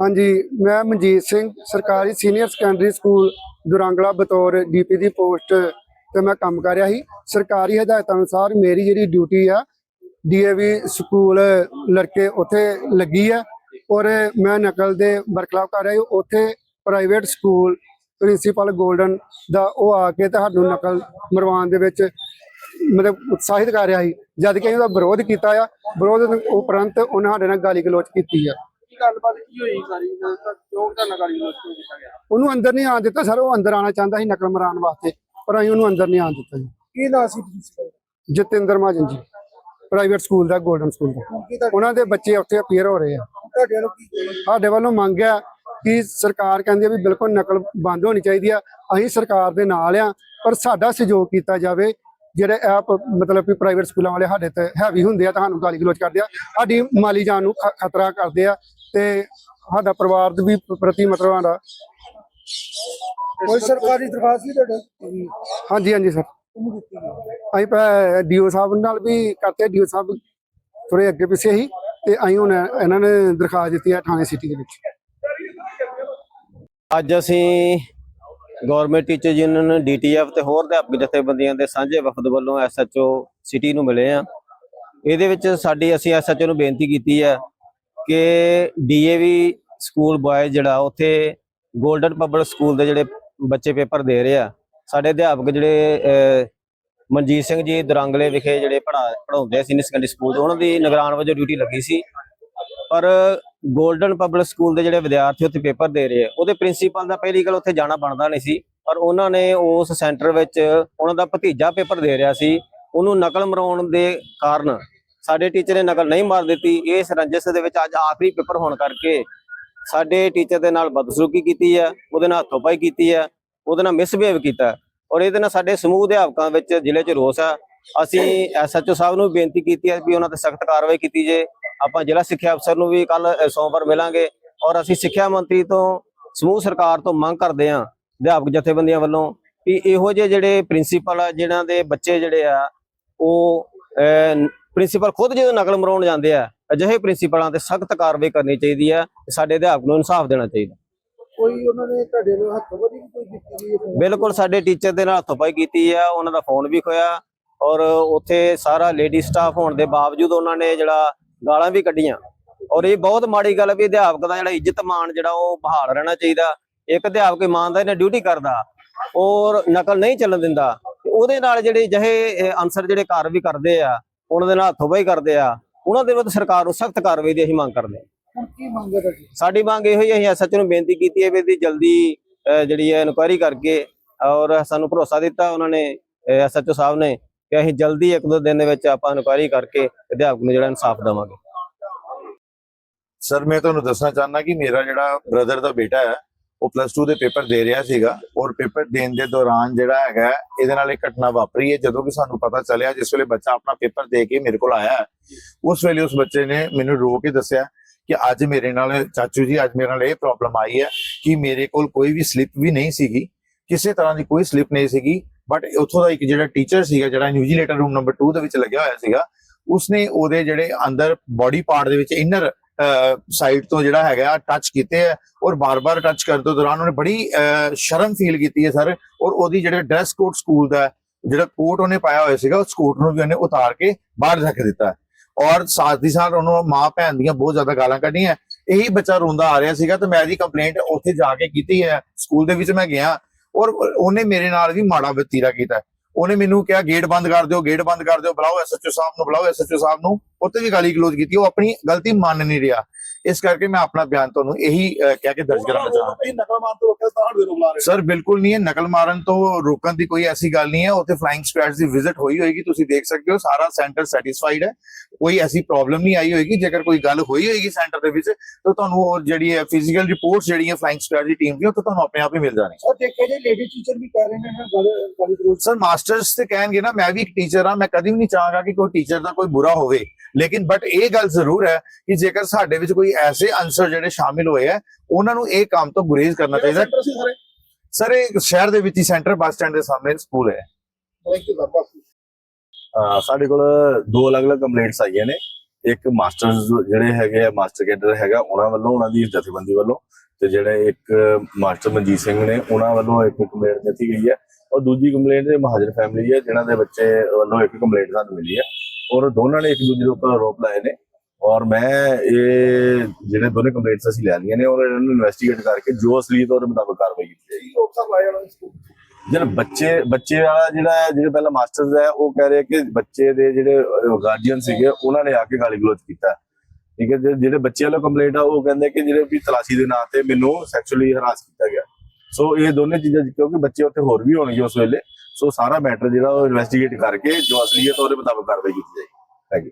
ਹਾਂਜੀ, ਮੈਂ ਮਨਜੀਤ ਸਿੰਘ, ਸਰਕਾਰੀ ਸੀਨੀਅਰ ਸੈਕੰਡਰੀ ਸਕੂਲ ਦੁਰਾਂਗਲਾ ਬਤੌਰ ਡੀਪੀ ਦੀ ਪੋਸਟ ਤੇ ਮੈਂ ਕੰਮ ਕਰ ਰਿਹਾ ਸੀ। ਸਰਕਾਰੀ ਹਦਾਇਤਾਂ ਅਨੁਸਾਰ ਮੇਰੀ ਜਿਹੜੀ ਡਿਊਟੀ ਆ ਡੀਏਵੀ ਸਕੂਲ ਲੜਕੇ ਉੱਥੇ ਲੱਗੀ ਆ ਔਰ ਮੈਂ ਨਕਲ ਦੇ ਬਰਖਲਾਫ ਕਰ ਰਿਹਾ ਸੀ। ਉੱਥੇ ਪ੍ਰਾਈਵੇਟ ਸਕੂਲ ਪ੍ਰਿੰਸੀਪਲ 골ਡਨ ਦਾ ਉਹ ਆ ਕੇ ਤੁਹਾਨੂੰ ਨਕਲ ਮਰਵਾਉਣ ਦੇ ਵਿੱਚ ਮਤਲਬ ਉਤਸ਼ਾਹਿਤ ਕਰ ਰਿਹਾ ਸੀ। ਜਦ ਕਿ ਉਹਦਾ ਵਿਰੋਧ ਕੀਤਾ ਆ, ਵਿਰੋਧ ਉਪਰੰਤ ਉਹਨਾਂ ਸਾਡੇ ਨਾਲ ਗਾਲੀ ਗਲੋਚ ਕੀਤੀ ਆ। ਕੀ ਗੱਲਬਾਤ ਕੀ ਹੋਈ ਸਾਰੀ? ਕਿਉਂ ਤੁਹਾਨੂੰ ਗਾਲੀ ਗਲੋਚ ਕਿਉਂ ਕੀਤਾ ਗਿਆ? ਉਹਨੂੰ ਅੰਦਰ ਨਹੀਂ ਆਉਣ ਦਿੱਤਾ ਸਰ ਉਹ ਅੰਦਰ ਆਉਣਾ ਚਾਹੁੰਦਾ ਸੀ ਨਕਲ ਮਰਾਉਣ ਵਾਸਤੇ ਪਰ ਅਸੀਂ ਉਹਨੂੰ ਅੰਦਰ ਨਹੀਂ ਆਉਣ ਦਿੱਤਾ ਜੀ। ਕੀ ਨਾਂ ਸੀ principal Jatinder Mahajan ji private school ਦਾ 골ਡਨ ਸਕੂਲ ਦਾ ਉਹਨਾਂ ਦੇ ਬੱਚੇ ਉੱਥੇ ਅਪੀਅਰ ਹੋ ਰਹੇ ਆ। ਤੁਹਾਡੇ ਨੂੰ ਕੀ ਸਾਡੇ ਵੱਲੋਂ ਮੰਗ ਹੈ ਕਿ ਸਰਕਾਰ ਕਹਿੰਦੀ ਆ ਵੀ ਬਿਲਕੁਲ ਨਕਲ ਬੰਦ ਹੋਣੀ ਚਾਹੀਦੀ ਆ। ਅਸੀਂ ਸਰਕਾਰ ਦੇ ਨਾਲ ਆ ਪਰ ਸਾਡਾ ਸਹਿਯੋਗ ਕੀਤਾ ਜਾਵੇ ਜਿਹੜੇ ਇਹ ਪ- ਮਤਲਬ ਕਿ ਪ੍ਰਾਈਵੇਟ ਸਕੂਲਾਂ ਵਾਲੇ ਸਾਡੇ ਤੇ ਹੈਵੀ ਹੁੰਦੇ ਆ ਤੁਹਾਨੂੰ ਗਾਲੀ ਗਲੋਚ ਕਰਦੇ ਆ। ਸਾਡੀ ਮਾਲੀ ਜਾਨ ਨੂੰ ਖਤਰਾ ਕਰਦੇ ਆ ਤੇ ਸਾਡਾ ਪਰਿਵਾਰ ਦੇ ਵੀ ਪ੍ਰਤੀ ਮਤਲਬ ਸਾਡਾ ਕੋਈ ਸਰਕਾਰੀ ਦਰਖਾਸਤ ਨਹੀਂ ਤੁਹਾਡੇ? ਹਾਂਜੀ ਹਾਂਜੀ ਸਰ। ਅਸੀਂ ਡੀਓ ਸਾਹਿਬ ਨਾਲ ਵੀ ਕਰਤੇ ਡੀਓ ਸਾਹਿਬ ਥੋੜੇ ਅੱਗੇ ਪਿੱਛੇ ਹੀ ਤੇ ਅਸੀਂ ਹੁਣ ਇਹਨਾਂ ਨੇ ਦਰਖਾਸਤ ਦਿੱਤੀ ਹੈ ਥਾਣੇ ਸਿਟੀ ਦੇ ਵਿੱਚ। ਅੱਜ ਅਸੀਂ ਗਵਰਨਮੈਂਟ ਟੀਚਰ ਯੂਨੀਅਨ ਡੀਟੀਐਫ ਤੇ ਹੋਰ ਅਧਿਆਪਕ ਜਥੇਬੰਦੀਆਂ ਦੇ ਸਾਂਝੇ ਵਫਦ ਵੱਲੋਂ ਐਸਐਚਓ ਸਿਟੀ ਨੂੰ ਮਿਲੇ ਆ। ਇਹਦੇ ਵਿੱਚ ਸਾਡੀ ਅਸੀਂ ਐਸਐਚਓ ਨੂੰ ਬੇਨਤੀ ਕੀਤੀ ਹੈ ਕਿ ਡੀਏਵੀ ਸਕੂਲ ਬॉय ਜਿਹੜਾ ਉੱਥੇ 골ਡਨ ਪਬਲਿਕ ਸਕੂਲ ਦੇ ਜਿਹੜੇ ਬੱਚੇ ਪੇਪਰ ਦੇ ਰਹੇ ਆ, ਸਾਡੇ ਅਧਿਆਪਕ ਜਿਹੜੇ ਮਨਜੀਤ ਸਿੰਘ ਜੀ ਦਰੰਗਲੇ ਵਿਖੇ ਜਿਹੜੇ ਪੜਾ ਪੜਾਉਂਦੇ ਸੀ ਸੈਕੰਡਰੀ ਸਕੂਲ ਉਹਨਾਂ ਦੀ ਨਿਗਰਾਨ ਵਜੋਂ ਡਿਊਟੀ ਲੱਗੀ ਸੀ। ਪਰ 골ਡਨ ਪਬਲਿਕ ਸਕੂਲ ਦੇ ਜਿਹੜੇ ਵਿਦਿਆਰਥੀ ਉੱਥੇ ਪੇਪਰ ਦੇ ਰਹੇ ਆ, ਉਹਦੇ ਪ੍ਰਿੰਸੀਪਲ ਦਾ ਪਹਿਲੀ ਗੱਲ ਉੱਥੇ ਜਾਣਾ ਬਣਦਾ ਨਹੀਂ ਸੀ, ਪਰ ਉਹਨਾਂ ਨੇ ਉਸ ਸੈਂਟਰ ਵਿੱਚ ਉਹਨਾਂ ਦਾ ਭਤੀਜਾ ਪੇਪਰ ਦੇ ਰਿਹਾ ਸੀ, ਉਹਨੂੰ ਨਕਲ ਮਰਾਉਣ ਦੇ ਕਾਰਨ ਸਾਡੇ ਟੀਚਰ ਨੇ ਨਕਲ ਨਹੀਂ ਮਾਰ ਦਿੱਤੀ, ਇਸ ਰੰਜਿਸ਼ ਦੇ ਵਿੱਚ ਅੱਜ ਆਖਰੀ ਪੇਪਰ ਹੋਣ ਕਰਕੇ ਸਾਡੇ ਟੀਚਰ ਦੇ ਨਾਲ ਬਦਸਲੂਕੀ ਕੀਤੀ ਹੈ, ਉਹਦੇ ਨਾਲ ਹੱਥੋਪਾਈ ਕੀਤੀ ਹੈ, ਉਹਦੇ ਨਾਲ ਮਿਸਬਿਹੇਵ ਕੀਤਾ ਔਰ ਇਹਦੇ ਨਾਲ ਸਾਡੇ ਸਮੂਹ ਅਧਿਆਪਕਾਂ ਵਿੱਚ ਜ਼ਿਲ੍ਹੇ 'ਚ ਰੋਸ ਹੈ, ਅਸੀਂ ਐਸਐਚਓ ਸਾਹਿਬ ਨੂੰ ਵੀ ਬੇਨਤੀ ਕੀਤੀ ਹੈ ਵੀ ਉਹਨਾਂ ਤੇ ਸਖਤ ਕਾਰਵਾਈ ਕੀਤੀ ਜੇ ਆਪਾਂ ਜ਼ਿਲ੍ਹਾ ਸਿੱਖਿਆ ਅਫਸਰ ਨੂੰ ਵੀ ਕੱਲ ਸੋਮਵਾਰ ਮਿਲਾਂਗੇ ਔਰ ਅਸੀਂ ਸਿੱਖਿਆ ਮੰਤਰੀ ਤੋਂ ਸਮੂਹ ਸਰਕਾਰ ਤੋਂ ਮੰਗ ਕਰਦੇ ਹਾਂ ਅਧਿਆਪਕ ਜਥੇਬੰਦੀਆਂ ਵੱਲੋਂ ਕਿ ਇਹੋ ਜਿਹੇ ਜਿਹੜੇ ਪ੍ਰਿੰਸੀਪਲ ਆ ਜਿਨ੍ਹਾਂ ਦੇ ਬੱਚੇ ਜਿਹੜੇ ਆ ਉਹ ਪ੍ਰਿੰਸੀਪਲ ਖੁਦ ਜਦੋਂ ਨਕਲ ਮਰਾਉਣ ਜਾਂਦੇ ਆ ਅਜਿਹੇ ਪ੍ਰਿੰਸੀਪਲਾਂ ਤੇ ਸਖਤ ਕਾਰਵਾਈ ਕਰਨੀ ਚਾਹੀਦੀ ਆ ਸਾਡੇ ਅਧਿਆਪਕ ਨੂੰ ਇਨਸਾਫ ਦੇਣਾ ਚਾਹੀਦਾ। ਕੋਈ ਉਹਨਾਂ ਨੇ ਤੁਹਾਡੇ ਨੂੰ ਹੱਥੋਂ ਵਧੀ ਕੋਈ ਗਈ ਹੈ? ਬਿਲਕੁਲ ਸਾਡੇ ਟੀਚਰ ਦੇ ਨਾਲ ਹੱਥੋਂ-ਪਾਈ ਕੀਤੀ ਆ ਉਹਨਾਂ ਦਾ ਫੋਨ ਵੀ ਖੋਇਆ ਔਰ ਉੱਥੇ ਸਾਰਾ ਲੇਡੀ ਸਟਾਫ ਹੋਣ ਦੇ ਬਾਵਜੂਦ ਉਹਨਾਂ ਨੇ ਜਿਹੜਾ ਗਾਲਾਂ ਵੀ ਕੱਢੀਆਂ। ਔਰ ਇਹ ਬਹੁਤ ਮਾੜੀ ਗੱਲ ਆ ਵੀ ਅਧਿਆਪਕ ਦਾ ਜਿਹੜਾ ਇੱਜ਼ਤ ਮਾਣ ਜਿਹੜਾ ਉਹ ਬਹਾਲ ਰਹਿਣਾ ਚਾਹੀਦਾ। ਇੱਕ ਅਧਿਆਪਕ ਇਮਾਨਦਾਰੀ ਨਾਲ ਡਿਊਟੀ ਕਰਦਾ ਔਰ ਨਕਲ ਨਹੀਂ ਚੱਲਣ ਦਿੰਦਾ ਉਹਦੇ ਨਾਲ ਜਿਹੜੇ ਜਿਹੇ ਅਨਸਰ ਜਿਹੜੇ ਕਾਰ ਵੀ ਕਰਦੇ ਆ ਉਹਨਾਂ ਦੇ ਨਾਲ ਹੱਥੋਂ-ਪਾਈ ਕਰਦੇ ਆ ਉਹਨਾਂ ਦੇ ਵਿਰੁੱਧ ਸਰਕਾਰ ਨੂੰ ਸਖਤ ਕਾਰਵਾਈ ਦੀ ਅਸੀਂ ਮੰਗ ਕਰਦੇ ਹਾਂ। ਹੈ ਸਾਡੀ ਮੰਗ ਇਹੋ ਹੀ ਹੈ, ਅਸੀਂ ਐਸਐਚ ਨੂੰ ਬੇਨਤੀ ਕੀਤੀ ਹੈ ਵੀ ਇਹਦੀ ਜਲਦੀ ਜਿਹੜੀ ਹੈ ਇਨਕੁਆਇਰੀ ਕਰਕੇ ਔਰ ਸਾਨੂੰ ਭਰੋਸਾ ਦਿੱਤਾ ਉਹਨਾਂ ਨੇ ਐਸਐਚਓ ਸਾਹਿਬ ਨੇ। ਕਿ ਅਸੀਂ ਜਲਦੀ ਇੱਕ ਦੋ ਦਿਨ ਦੇ ਵਿੱਚ ਆਪਾਂ ਇਨਕੁਆਇਰੀ ਕਰਕੇ ਅਧਿਆਪਕ ਨੂੰ ਜਿਹੜਾ ਇਨਸਾਫ ਦੇਵਾਂਗੇ। ਸਰ, ਮੈਂ ਤੁਹਾਨੂੰ ਦੱਸਣਾ ਚਾਹੁੰਦਾ ਕਿ ਮੇਰਾ ਜਿਹੜਾ ਬ੍ਰਦਰ ਦਾ ਬੇਟਾ ਹੈ, ਉਹ ਪਲੱਸ 2 ਦੇ ਪੇਪਰ ਦੇ ਰਿਹਾ ਸੀਗਾ ਔਰ ਪੇਪਰ ਦੇਣ ਦੇ ਦੌਰਾਨ ਜਿਹੜਾ ਹੈਗਾ ਇਹਦੇ ਨਾਲ ਇੱਕ ਘਟਨਾ ਵਾਪਰੀ ਹੈ। ਜਦੋਂ ਕਿ ਸਾਨੂੰ ਪਤਾ ਚੱਲਿਆ, ਜਿਸ ਵੇਲੇ ਬੱਚਾ ਆਪਣਾ ਪੇਪਰ ਦੇ ਕੇ ਮੇਰੇ ਕੋਲ ਆਇਆ ਉਸ ਵੇਲੇ ਉਸ ਬੱਚੇ ਨੇ ਮੈਨੂੰ ਰੋ ਕੇ ਦੱਸਿਆ ਕਿ ਅੱਜ ਮੇਰੇ ਨਾਲ, ਚਾਚੂ ਜੀ, ਅੱਜ ਮੇਰੇ ਨਾਲ ਇਹ ਪ੍ਰੋਬਲਮ ਆਈ ਹੈ ਕਿ ਮੇਰੇ ਕੋਲ ਕੋਈ ਵੀ ਸਲਿੱਪ ਵੀ ਨਹੀਂ ਸੀਗੀ, ਕਿਸੇ ਤਰ੍ਹਾਂ ਦੀ ਕੋਈ ਸਲਿੱਪ ਨਹੀਂ ਸੀਗੀ। ਬਟ ਉੱਥੋਂ ਦਾ ਇੱਕ ਜਿਹੜਾ ਟੀਚਰ ਸੀਗਾ, ਜਿਹੜਾ ਨਿਊਜ਼ੀਲੈਂਡਰ ਰੂਮ ਨੰਬਰ 2 ਦੇ ਵਿੱਚ ਲੱਗਿਆ ਹੋਇਆ ਸੀਗਾ, ਉਸਨੇ ਉਹਦੇ ਜਿਹੜੇ ਅੰਦਰ ਬਾਡੀ ਪਾਰਟ ਦੇ ਵਿੱਚ ਇਨਰ ਸਾਈਡ ਤੋਂ ਜਿਹੜਾ ਹੈਗਾ ਟੱਚ ਕੀਤੇ ਹੈ ਔਰ ਬਾਰ-ਬਾਰ ਟੱਚ ਕਰਨ ਤੋਂ ਦੌਰਾਨ ਉਹਨੇ ਬੜੀ ਸ਼ਰਮ ਫੀਲ ਕੀਤੀ ਹੈ ਸਰ ਔਰ ਉਹਦੀ ਜਿਹੜਾ ਡਰੈਸ ਕੋਡ ਸਕੂਲ ਦਾ ਜਿਹੜਾ ਕੋਟ ਉਹਨੇ ਪਾਇਆ ਹੋਇਆ ਸੀਗਾ, ਉਸ ਕੋਟ ਨੂੰ ਵੀ ਉਹਨੇ ਉਤਾਰ ਕੇ ਬਾਹਰ ਰੱਖ ਦਿੱਤਾ। ਔਰ ਸਾਥ ਦੀ ਸਾਥ ਉਹਨੂੰ ਮਾਂ ਭੈਣ ਦੀਆਂ ਬਹੁਤ ਜ਼ਿਆਦਾ ਗਾਲਾਂ ਕੱਢੀਆਂ। ਇਹੀ ਬੱਚਾ ਰੋਂਦਾ ਆ ਰਿਹਾ ਸੀਗਾ ਤੇ ਮੈਂ ਇਹਦੀ ਕੰਪਲੇਂਟ ਉੱਥੇ ਜਾ ਕੇ ਕੀਤੀ ਹੈ। ਸਕੂਲ ਦੇ ਵਿੱਚ ਮੈਂ ਗਿਆ। ਔਰ ਉਹਨੇ ਮੇਰੇ ਨਾਲ ਵੀ ਮਾੜਾ ਵਤੀਰਾ ਕੀਤਾ। ਉਹਨੇ ਮੈਨੂੰ ਕਿਹਾ, ਗੇਟ ਬੰਦ ਕਰ ਦਿਓ, ਗੇਟ ਬੰਦ ਕਰ ਦਿਓ, ਬੁਲਾਓ ਐਸਐਚਓ ਸਾਹਿਬ ਨੂੰ, ਬੁਲਾਓ ਐਸਐਚਓ ਸਾਹਿਬ ਨੂੰ। ਉੱਤੇ ਵੀ ਗਾਲੀ ਗਲੋਚ ਕੀਤੀ ਉਹ ਆਪਣੀ ਗਲਤੀ ਮੰਨ ਨਹੀਂ ਰਿਹਾ। ਇਸ ਕਰਕੇ ਮੈਂ ਆਪਣਾ ਬਿਆਨ ਤੁਹਾਨੂੰ ਇਹੀ ਕਹਿ ਕੇ ਦਰਜ ਕਰਾਉਣਾ ਚਾਹਾਂਗਾ ਇਹ ਨਕਲ ਮਾਰ ਤੋਂ ਰੋਕਿਆ ਤਾਂ ਦੇ ਬੁਲਾ ਰਹੇ ਸਰ ਬਿਲਕੁਲ ਨਹੀਂ ਹੈ। ਨਕਲ ਮਾਰਨ ਤੋਂ ਰੋਕਣ ਦੀ ਕੋਈ ਐਸੀ ਗੱਲ ਨਹੀਂ ਹੈ। ਉੱਥੇ ਫਲਾਈਂਗ ਸਕੁਐਡਸ ਦੀ ਵਿਜ਼ਿਟ ਹੋਈ ਹੋਏਗੀ ਤੁਸੀਂ ਦੇਖ ਸਕਦੇ ਹੋ ਸਾਰਾ ਸੈਂਟਰ ਸੈਟੀਸਫਾਈਡ ਹੈ। ਕੋਈ ਐਸੀ ਪ੍ਰੋਬਲਮ ਨਹੀਂ ਆਈ ਹੋਏਗੀ। ਜੇਕਰ ਕੋਈ ਗੱਲ ਹੋਈ ਹੋਏਗੀ ਸੈਂਟਰ ਦੇ ਵਿੱਚ ਤਾਂ ਤੁਹਾਨੂੰ ਉਹ ਜਿਹੜੀ ਹੈ ਫਿਜ਼ੀਕਲ ਰਿਪੋਰਟਸ ਜਿਹੜੀਆਂ ਫਲਾਈਂਗ ਸਕੁਐਡ ਦੀ ਟੀਮ ਦੀ ਉਹ ਤਾਂ ਤੁਹਾਨੂੰ ਆਪਣੇ ਆਪ ਹੀ ਮਿਲ ਜਾਣੀ ਸਰ ਦੇਖੇ ਜੇ ਲੇਡੀ ਟੀਚਰ ਵੀ ਕਹਿ ਰਹੇ ਨੇ ਸਰ ਮਾਸਟਰਸ ਤੇ ਕਹਿਣਗੇ ਨਾ ਮੈਂ ਵੀ ਇੱਕ ਟੀਚਰ ਹਾਂ। ਮੈਂ ਕਦੀ ਵੀ ਨਹੀਂ ਚਾਹਾਂਗਾ ਕਿ ਕੋਈ ਟੀਚਰ ਦਾ ਕੋਈ ਬੁਰਾ ਹੋਵੇ। ਲੇਕਿਨ ਬਟ ਇਹ ਗੱਲ ਜ਼ਰੂਰ ਹੈ ਕਿ ਜੇਕਰ ਸਾਡੇ ਵਿੱਚ ਕੋਈ ਐਸੇ ਅਨਸਰ ਜਿਹੜੇ ਸ਼ਾਮਿਲ ਹੋਏ ਆ ਉਹਨਾਂ ਨੂੰ ਇਹ ਕੰਮ ਤੋਂ ਗੁਰੇਜ਼ ਕਰਨਾ ਚਾਹੀਦਾ। ਸਾਰੇ? ਇਹ ਸ਼ਹਿਰ ਦੇ ਵਿੱਚ ਹੀ ਸੈਂਟਰ ਬੱਸ ਸਟੈਂਡ ਦੇ ਸਾਹਮਣੇ ਸਕੂਲ ਹੈ। ਸਾਡੇ ਕੋਲ ਦੋ ਅਲੱਗ-ਅਲੱਗ ਕੰਪਲੇਂਟਸ ਆਈਆਂ ਨੇ। ਇੱਕ ਮਾਸਟਰਸ ਜਿਹੜੇ ਹੈਗੇ ਆ ਮਾਸਟਰ ਕੈਡਰ ਹੈਗਾ ਉਹਨਾਂ ਵੱਲੋਂ ਉਹਨਾਂ ਦੀ ਜਥੇਬੰਦੀ ਵੱਲੋਂ ਤੇ ਜਿਹੜੇ ਇੱਕ ਮਾਸਟਰ ਮਨਜੀਤ ਸਿੰਘ ਨੇ ਉਹਨਾਂ ਵੱਲੋਂ ਇੱਕ ਕੰਪਲੇਂਟ ਦਿੱਤੀ ਗਈ ਹੈ। ਔਰ ਦੂਜੀ ਕੰਪਲੇਂਟ ਦੇ ਮਹਾਜਰ ਫੈਮਿਲੀ ਹੈ ਜਿਨ੍ਹਾਂ ਦੇ ਬੱਚੇ ਵੱਲੋਂ ਇੱਕ ਕੰਪਲੇਂਟ ਸਾਨੂੰ ਮਿਲੀ ਹੈ। ਔਰ ਦੋਨਾਂ ਨੇ ਇੱਕ ਦੂਜੇ ਦੇ ਉੱਪਰ ਆਰੋਪ ਲਾਏ ਨੇ। ਔਰ ਮੈਂ ਇਹ ਜਿਹੜੇ ਦੋਨੇ ਕੰਪਲੇਂਟਸ ਅਸੀਂ ਲੈ ਲਈਆਂ ਨੇ ਔਰ ਇਹਨਾਂ ਨੂੰ ਇਨਵੈਸਟੀਗੇਟ ਕਰਕੇ ਜੋ ਅਸਲੀਅਤ ਉਹਦੇ ਮੁਤਾਬਕ ਕਾਰਵਾਈ ਕੀਤੀ ਜਾਏਗੀ। ਲੋਕ ਸਭ ਆਏ ਉਹਨਾਂ ਸਕੂਲ ਜਿਹੜਾ ਬੱਚੇ ਬੱਚੇ ਵਾਲਾ ਜਿਹੜਾ ਜਿਹੜੇ ਪਹਿਲਾਂ ਮਾਸਟਰਸ ਹੈ ਉਹ ਕਹਿ ਰਹੇ ਕਿ ਬੱਚੇ ਦੇ ਜਿਹੜੇ ਗਾਰਡੀਅਨ ਸੀਗੇ ਉਹਨਾਂ ਨੇ ਆ ਕੇ ਗਾਲੀ ਗਲੋਚ ਕੀਤਾ। ਠੀਕ ਹੈ ਜਿਹੜੇ ਬੱਚੇ ਵਾਲਾ ਕੰਪਲੇਂਟ ਆ ਉਹ ਕਹਿੰਦੇ ਕਿ ਜਿਹੜੇ ਵੀ ਤਲਾਸ਼ੀ ਦੇ ਨਾਂ ਤੇ ਮੈਨੂੰ ਸੈਕਸ਼ੂਅਲੀ ਹਰਾਸ ਕੀਤਾ ਗਿਆ। ਸੋ ਇਹ ਦੋਨੇ ਚੀਜ਼ਾਂ ਕਿਉਂਕਿ ਬੱਚੇ ਉੱਥੇ ਹੋਰ ਵੀ ਹੋਣਗੇ ਉਸ ਵੇਲੇ। ਸੋ ਸਾਰਾ ਮੈਟਰ ਜਿਹੜਾ ਉਹ ਇਨਵੈਸਟੀਗੇਟ ਕਰਕੇ ਜੋ ਅਸਲੀਅਤ ਉਹਦੇ ਮੁਤਾਬਕ ਕਾਰਵਾਈ ਕੀਤੀ ਜਾਏਗੀ। Thank you